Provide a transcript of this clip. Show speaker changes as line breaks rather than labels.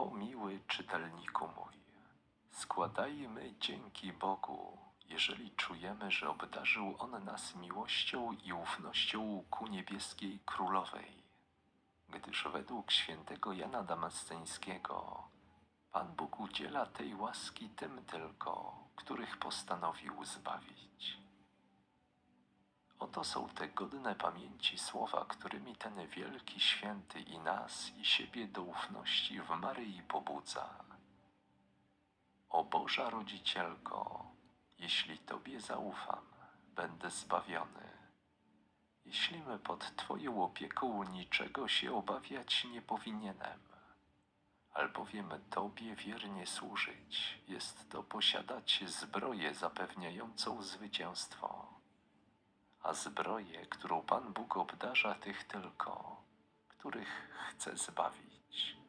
O miły czytelniku mój, składajmy dzięki Bogu, jeżeli czujemy, że obdarzył On nas miłością i ufnością ku niebieskiej królowej. Gdyż według świętego Jana Damasceńskiego Pan Bóg udziela tej łaski tym tylko, których postanowił zbawić. Oto są te godne pamięci słowa, którymi ten wielki święty i nas, i siebie do ufności w Maryi pobudza. O Boża Rodzicielko, jeśli Tobie zaufam, będę zbawiony. Jeśli my pod Twoją opieką niczego się obawiać nie powinienem, albowiem Tobie wiernie służyć, jest to posiadać zbroję zapewniającą zwycięstwo a zbroję, którą Pan Bóg obdarza tych tylko, których chce zbawić.